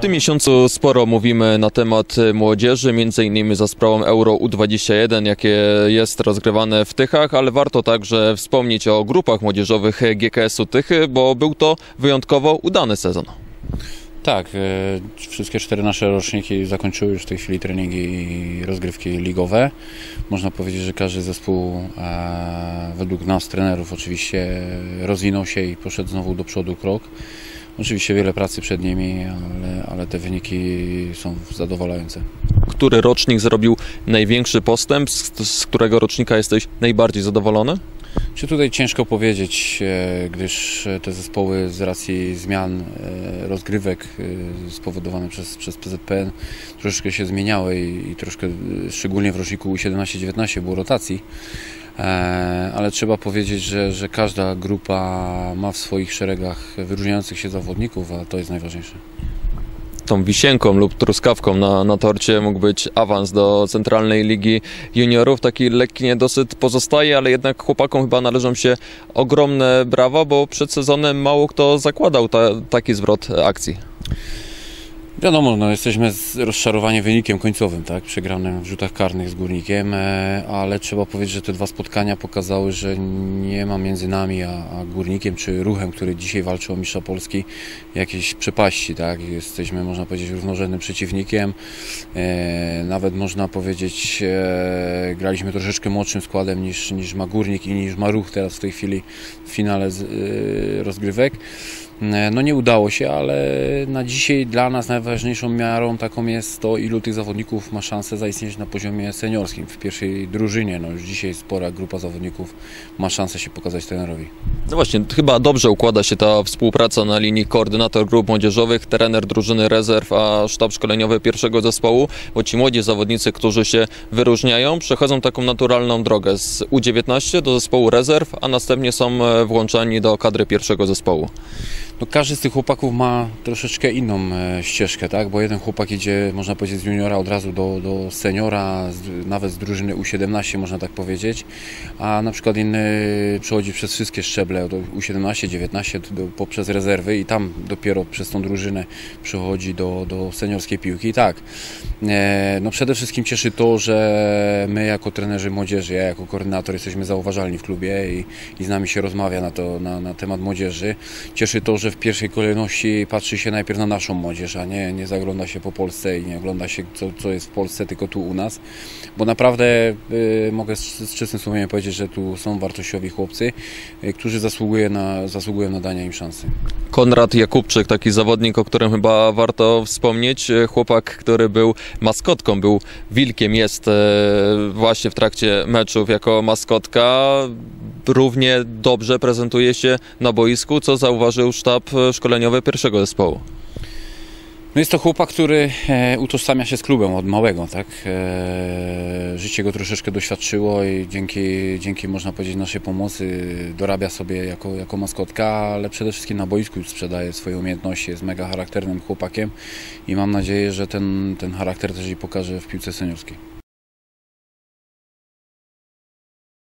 tym miesiącu sporo mówimy na temat młodzieży, między innymi za sprawą Euro U21, jakie jest rozgrywane w Tychach, ale warto także wspomnieć o grupach młodzieżowych GKS-u Tychy, bo był to wyjątkowo udany sezon. Tak, e, wszystkie cztery nasze roczniki zakończyły już w tej chwili treningi i rozgrywki ligowe. Można powiedzieć, że każdy zespół e, według nas, trenerów oczywiście, rozwinął się i poszedł znowu do przodu krok. Oczywiście wiele pracy przed nimi, ale, te wyniki są zadowalające. Który rocznik zrobił największy postęp, z, z którego rocznika jesteś najbardziej zadowolony? Czy tutaj ciężko powiedzieć, e, gdyż te zespoły z racji zmian e, rozgrywek e, spowodowane przez, przez PZPN troszeczkę się zmieniały i, i troszkę, szczególnie w roczniku U17-19 było rotacji. Ale trzeba powiedzieć, że, że każda grupa ma w swoich szeregach wyróżniających się zawodników, a to jest najważniejsze tą wisienką lub truskawką na, na torcie mógł być awans do Centralnej Ligi Juniorów. Taki lekki niedosyt pozostaje, ale jednak chłopakom chyba należą się ogromne brawa, bo przed sezonem mało kto zakładał ta, taki zwrot akcji. Wiadomo, no, jesteśmy rozczarowani wynikiem końcowym, tak? przegranym w rzutach karnych z Górnikiem, e, ale trzeba powiedzieć, że te dwa spotkania pokazały, że nie ma między nami a, a Górnikiem czy Ruchem, który dzisiaj walczy o mistrza Polski, jakiejś przepaści. Tak? Jesteśmy, można powiedzieć, równorzędnym przeciwnikiem. E, nawet można powiedzieć, e, graliśmy troszeczkę młodszym składem niż, niż ma Górnik i niż ma Ruch teraz w tej chwili w finale rozgrywek. E, no nie udało się, ale na dzisiaj dla nas najważniejszą miarą taką jest to, ilu tych zawodników ma szansę zaistnieć na poziomie seniorskim w pierwszej drużynie. No już dzisiaj spora grupa zawodników ma szansę się pokazać trenerowi. No właśnie, chyba dobrze układa się ta współpraca na linii koordynator grup młodzieżowych, trener drużyny rezerw, a sztab szkoleniowy pierwszego zespołu, bo ci młodzi zawodnicy, którzy się wyróżniają, przechodzą taką naturalną drogę z U19 do zespołu rezerw, a następnie są e, włączani do kadry pierwszego zespołu. No, każdy z tych chłopaków ma troszeczkę inną e, ścieżkę, tak? bo jeden chłopak idzie, można powiedzieć, z juniora od razu do, do seniora, nawet z drużyny U17, można tak powiedzieć, a na przykład inny przechodzi przez wszystkie szczeble, do U17, 19, do, poprzez rezerwy i tam dopiero przez tą drużynę przechodzi do, do seniorskiej piłki. Tak, e, no przede wszystkim cieszy to, że my jako trenerzy młodzieży, ja jako koordynator jesteśmy zauważalni w klubie i, i z nami się rozmawia na, to, na, na temat młodzieży. Cieszy to, że w pierwszej kolejności patrzy się najpierw na naszą młodzież, a nie, nie zagląda się po Polsce i nie ogląda się, co, co jest w Polsce, tylko tu u nas. Bo naprawdę y, mogę z, z czystym sumieniem powiedzieć, że tu są wartościowi chłopcy, y, którzy zasługują na, zasługują na dania im szansy. Konrad Jakubczyk, taki zawodnik, o którym chyba warto wspomnieć. Chłopak, który był maskotką, był wilkiem, jest e, właśnie w trakcie meczów jako maskotka równie dobrze prezentuje się na boisku, co zauważył sztab szkoleniowy pierwszego zespołu. No jest to chłopak, który e, utożsamia się z klubem od małego, tak? E, życie go troszeczkę doświadczyło i dzięki, dzięki można powiedzieć naszej pomocy dorabia sobie jako, jako maskotka, ale przede wszystkim na boisku sprzedaje swoje umiejętności, jest mega charakternym chłopakiem i mam nadzieję, że ten, ten charakter też i pokaże w piłce seniorskiej.